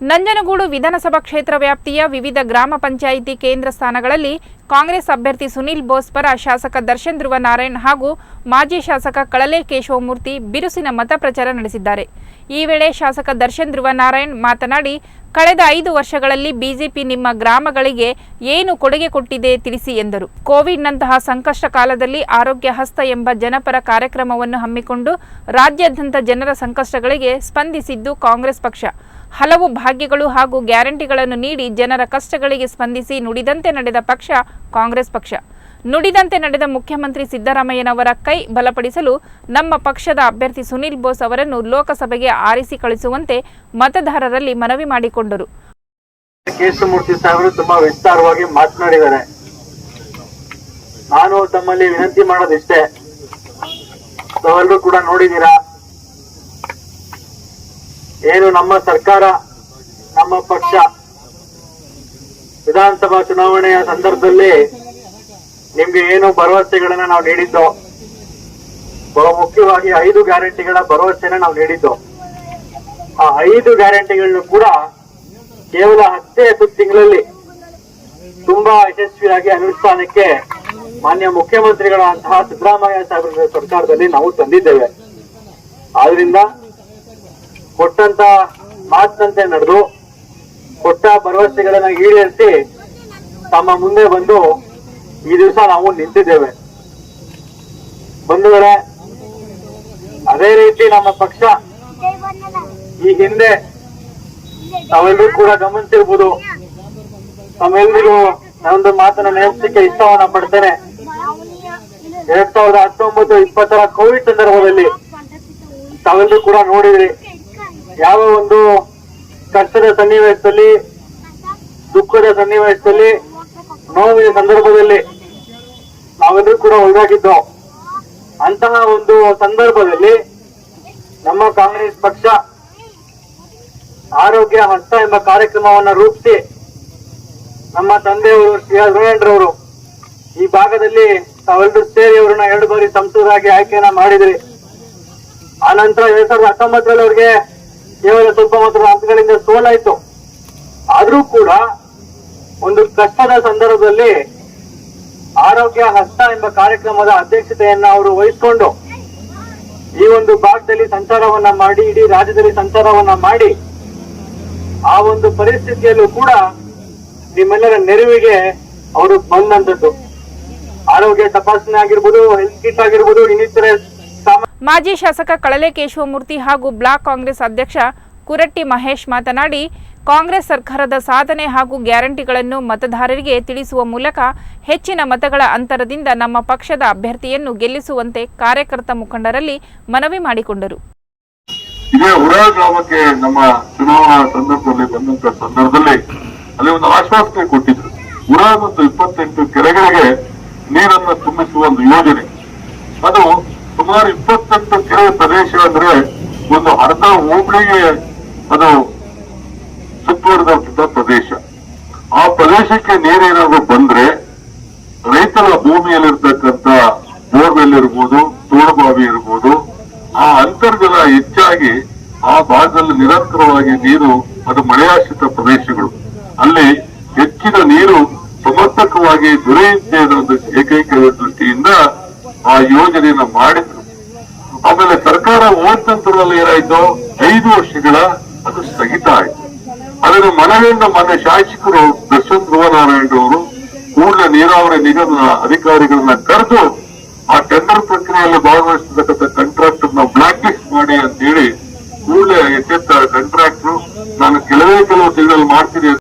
ನಂಜನಗೂಡು ವಿಧಾನಸಭಾ ಕ್ಷೇತ್ರ ವ್ಯಾಪ್ತಿಯ ವಿವಿಧ ಗ್ರಾಮ ಪಂಚಾಯಿತಿ ಕೇಂದ್ರ ಸ್ಥಾನಗಳಲ್ಲಿ ಕಾಂಗ್ರೆಸ್ ಅಭ್ಯರ್ಥಿ ಸುನೀಲ್ ಬೋಸ್ ಪರ ಶಾಸಕ ದರ್ಶನ್ ಧ್ರುವ ನಾರಾಯಣ್ ಹಾಗೂ ಮಾಜಿ ಶಾಸಕ ಕಳಲೆ ಕೇಶವಮೂರ್ತಿ ಬಿರುಸಿನ ಮತ ಪ್ರಚಾರ ನಡೆಸಿದ್ದಾರೆ. ಈ ವೇಳೆ ಶಾಸಕ ದರ್ಶನ್ ಧ್ರುವ ನಾರಾಯಣ್ ಮಾತನಾಡಿ, ಕಳೆದ ಐದು ವರ್ಷಗಳಲ್ಲಿ ಬಿಜೆಪಿ ನಿಮ್ಮ ಗ್ರಾಮಗಳಿಗೆ ಏನು ಕೊಡುಗೆ ಕೊಟ್ಟಿದೆ ತಿಳಿಸಿ ಎಂದರು. ಕೋವಿಡ್ನಂತಹ ಸಂಕಷ್ಟ ಕಾಲದಲ್ಲಿ ಆರೋಗ್ಯ ಹಸ್ತ ಎಂಬ ಜನಪರ ಕಾರ್ಯಕ್ರಮವನ್ನು ಹಮ್ಮಿಕೊಂಡು ರಾಜ್ಯಾದ್ಯಂತ ಜನರ ಸಂಕಷ್ಟಗಳಿಗೆ ಸ್ಪಂದಿಸಿದ್ದು ಕಾಂಗ್ರೆಸ್ ಪಕ್ಷ. ಹಲವು ಭಾಗ್ಯಗಳು ಹಾಗೂ ಗ್ಯಾರಂಟಿಗಳನ್ನು ನೀಡಿ ಜನರ ಕಷ್ಟಗಳಿಗೆ ಸ್ಪಂದಿಸಿ ನುಡಿದಂತೆ ನಡೆದ ಪಕ್ಷ ಕಾಂಗ್ರೆಸ್ ಪಕ್ಷ. ನುಡಿದಂತೆ ನಡೆದ ಮುಖ್ಯಮಂತ್ರಿ ಸಿದ್ದರಾಮಯ್ಯನವರ ಕೈ ಬಲಪಡಿಸಲು ನಮ್ಮ ಪಕ್ಷದ ಅಭ್ಯರ್ಥಿ ಸುನೀಲ್ ಬೋಸ್ ಅವರನ್ನು ಲೋಕಸಭೆಗೆ ಆರಿಸಿ ಕಳಿಸುವಂತೆ ಮತದಾರರಲ್ಲಿ ಮನವಿ ಮಾಡಿಕೊಂಡರು. ಕೃಷ್ಣಮೂರ್ತಿ ಸಾಹೇಬರು ತುಂಬಾ ವಿಸ್ತಾರವಾಗಿ ಮಾತನಾಡಿದ್ದಾರೆ. ನಾನು ತಮ್ಮಲ್ಲಿ ವಿನಂತಿ ಮಾಡೋದಿಷ್ಟೇ. ಕೂಡ ನೋಡಿದ್ದೀರಾ? ಏನು ನಮ್ಮ ಸರ್ಕಾರ, ನಮ್ಮ ಪಕ್ಷ ವಿಧಾನಸಭಾ ಚುನಾವಣೆಯ ಸಂದರ್ಭದಲ್ಲಿ ನಿಮ್ಗೆ ಏನು ಭರವಸೆಗಳನ್ನ ನಾವು ನೀಡಿದ್ದೋ ಬಹು ಮುಖ್ಯವಾಗಿ ಐದು ಗ್ಯಾರಂಟಿಗಳ ಭರವಸೆನ ನಾವು ನೀಡಿದ್ದೋ, ಆ ಐದು ಗ್ಯಾರಂಟಿಗಳನ್ನು ಕೂಡ ಕೇವಲ ಹತ್ತೇ ಹತ್ತು ತಿಂಗಳಲ್ಲಿ ತುಂಬಾ ಯಶಸ್ವಿಯಾಗಿ ಅನುಷ್ಠಾನಕ್ಕೆ ಮಾನ್ಯ ಮುಖ್ಯಮಂತ್ರಿಗಳಂತಹ ಸಿದ್ದರಾಮಯ್ಯ ಸಾಹೇಬರ ಸರ್ಕಾರದಲ್ಲಿ ನಾವು ತಂದಿದ್ದೇವೆ. ಆದ್ರಿಂದ ಕೊಟ್ಟಂತ ಮಾತಿನಂತೆ ನಡೆದು ಕೊಟ್ಟ ಭರವಸೆಗಳನ್ನ ಈಡೇರಿಸಿ ತಮ್ಮ ಮುಂದೆ ಬಂದು ಈ ದಿವಸ ನಾವು ನಿಂತಿದ್ದೇವೆ. ಬಂಧುಗಳೇ, ಅದೇ ರೀತಿ ನಮ್ಮ ಪಕ್ಷ ಈ ಹಿಂದೆ ತಾವೆಲ್ಲರೂ ಕೂಡ ಗಮನಿಸಿರ್ಬೋದು. ತಮ್ಮೆಲ್ಲರಿಗೂ ನಾನೊಂದು ಮಾತನ್ನ ನೆನಪಿಸಲಿಕ್ಕೆ ಇಷ್ಟವನ್ನ ಪಡ್ತೇನೆ. ಎರಡ್ ಸಾವಿರದ ಹತ್ತೊಂಬತ್ತು ಇಪ್ಪತ್ತರ ಕೋವಿಡ್ ಸಂದರ್ಭದಲ್ಲಿ ತಾವೆಲ್ಲರೂ ಕೂಡ ನೋಡಿದ್ರಿ. ಯಾವ ಒಂದು ಕಷ್ಟದ ಸನ್ನಿವೇಶದಲ್ಲಿ, ದುಃಖದ ಸನ್ನಿವೇಶದಲ್ಲಿ, ನೋವಿನ ಸಂದರ್ಭದಲ್ಲಿ ನಾವೆಲ್ಲರೂ ಕೂಡ ಒಳಗಾಗಿದ್ದೋ, ಅಂತಹ ಒಂದು ಸಂದರ್ಭದಲ್ಲಿ ನಮ್ಮ ಕಾಂಗ್ರೆಸ್ ಪಕ್ಷ ಆರೋಗ್ಯ ಹಸ್ತ ಎಂಬ ಕಾರ್ಯಕ್ರಮವನ್ನು ರೂಪಿಸಿ ನಮ್ಮ ತಂದೆಯವರು ಶ್ರೀ ರೋಯಣ್ರವರು ಈ ಭಾಗದಲ್ಲಿ ತಾವೆಲ್ಲರೂ ಸೇರಿ ಅವರನ್ನ ಎರಡು ಬಾರಿ ಸಂಸದರಾಗಿ ಆಯ್ಕೆಯನ್ನ ಮಾಡಿದ್ರಿ. ಆ ನಂತರ ಎರಡ್ ಸಾವಿರದ ಹತ್ತೊಂಬತ್ತರಲ್ಲಿ ಅವ್ರಿಗೆ ಕೇವಲ ಸ್ವಲ್ಪ ಮಾತ್ರ ಅಂಕಗಳಿಂದ ಸೋಲಾಯ್ತು. ಆದ್ರೂ ಕೂಡ ಒಂದು ಕಷ್ಟದ ಸಂದರ್ಭದಲ್ಲಿ ಆರೋಗ್ಯ, ಹಸ್ತ ಎಂಬ ಕಾರ್ಯಕ್ರಮದ ಅಧ್ಯಕ್ಷತೆಯನ್ನ ಅವರು ವಹಿಸಿಕೊಂಡು ಈ ಒಂದು ಭಾಗದಲ್ಲಿ ಸಂಚಾರವನ್ನ ಮಾಡಿ, ಇಡೀ ರಾಜ್ಯದಲ್ಲಿ ಸಂಚಾರವನ್ನ ಮಾಡಿ, ಆ ಒಂದು ಪರಿಸ್ಥಿತಿಯಲ್ಲೂ ಕೂಡ ನಿಮ್ಮೆಲ್ಲರ ನೆರವಿಗೆ ಅವರು ಬಂದಂತದ್ದು ಆರೋಗ್ಯ ತಪಾಸಣೆ ಆಗಿರ್ಬೋದು ಹೆಲ್ತ್ ಕಿಟ್ ಆಗಿರ್ಬೋದು, ಇನ್ನಿತರೆ ಮಾಜಿ ಶಾಸಕ ಕಳಲೆ ಕೇಶವಮೂರ್ತಿ ಹಾಗೂ ಬ್ಲಾಕ್ ಕಾಂಗ್ರೆಸ್ ಅಧ್ಯಕ್ಷ ಕುರಟ್ಟಿ ಮಹೇಶ್ ಮಾತನಾಡಿ, ಕಾಂಗ್ರೆಸ್ ಸರ್ಕಾರದ ಸಾಧನೆ ಹಾಗೂ ಗ್ಯಾರಂಟಿಗಳನ್ನು ಮತದಾರರಿಗೆ ತಿಳಿಸುವ ಮೂಲಕ ಹೆಚ್ಚಿನ ಮತಗಳ ಅಂತರದಿಂದ ನಮ್ಮ ಪಕ್ಷದ ಅಭ್ಯರ್ಥಿಯನ್ನು ಗೆಲ್ಲಿಸುವಂತೆ ಕಾರ್ಯಕರ್ತ ಮುಖಂಡರಲ್ಲಿ ಮನವಿ ಮಾಡಿಕೊಂಡರು. ಗ್ರಾಮಕ್ಕೆ ನಮ್ಮ ಚುನಾವಣಾ ಸಂದರ್ಭದಲ್ಲಿ ಬಂದಂತ ಸಂದರ್ಭದಲ್ಲಿ ಅಲ್ಲಿ ಒಂದು ಆಶ್ವಾಸನೆ ಕೊಟ್ಟಿದ್ರು. ಉರಾ ಮತ್ತು ಇಪ್ಪತ್ತೆಂಟು ಕೆರೆಗಳಿಗೆ ನೀರನ್ನು ತುಂಬಿಸುವ ಒಂದು ಯೋಜನೆ. ಅದು ಸುಮಾರು ಇಪ್ಪತ್ತೆಂಟು ಕೆರೆ ಪ್ರದೇಶ ಅಂದ್ರೆ ಒಂದು ಅರ್ಧ ಹೋಬಳಿಗೆ ಅದು ಸುತ್ತುವರೆದ ಪ್ರದೇಶ. ಆ ಪ್ರದೇಶಕ್ಕೆ ನೀರೇನಾದ್ರು ಬಂದ್ರೆ ರೈತರ ಭೂಮಿಯಲ್ಲಿರ್ತಕ್ಕಂಥ ಬೋರ್ವೆಲ್ ಇರ್ಬೋದು ತೋಡುಬಾವಿ ಇರ್ಬೋದು, ಆ ಅಂತರ್ಜಲ ಹೆಚ್ಚಾಗಿ ಆ ಭಾಗದಲ್ಲಿ ನಿರಂತರವಾಗಿ ನೀರು ಅದು ಮಳೆಯಾಶ್ರಿತ ಪ್ರದೇಶಗಳು. ಅಲ್ಲಿ ಹೆಚ್ಚಿನ ನೀರು ಸಮರ್ಪಕವಾಗಿ ದೊರೆಯುತ್ತೆ ಅನ್ನೋ ಒಂದು ಏಕೈಕ ದೃಷ್ಟಿಯಿಂದ ಆ ಯೋಜನೆಯನ್ನ ಮಾಡಿದ್ರು. ಆಮೇಲೆ ಸರ್ಕಾರ ಹೋದ ನಂತರದಲ್ಲಿ ಏನಾಯ್ತು? ಐದು ವರ್ಷಗಳ ಅದು ಸ್ಥಗಿತ ಆಯ್ತು. ಅದನ್ನು ಮನವಿಯಿಂದ ಮನೆ ಶಾಸಕರು ದರ್ಶನ್ ಧ್ರುವನಾರಾಯಣ ಅವರು ಕೂಡಲೇ ನೀರಾವರಿ ನಿಗಮದ ಅಧಿಕಾರಿಗಳನ್ನ ಕರೆದು ಆ ಟೆಂಡರ್ ಪ್ರಕ್ರಿಯೆಯಲ್ಲಿ ಭಾಗವಹಿಸತಕ್ಕಂಥ ಕಾಂಟ್ರಾಕ್ಟರ್ನ ಬ್ಲಾಕ್ ಲಿಸ್ಟ್ ಮಾಡಿ ಅಂತ ಹೇಳಿ ಕೂಡಲೇ ಎಚ್ಚೆತ್ತ ಕಾಂಟ್ರಾಕ್ಟರ್ ನಾನು ಕೆಲವೇ ಕೆಲವು ತಿಂಗಳಲ್ಲಿ ಮಾಡ್ತೀನಿ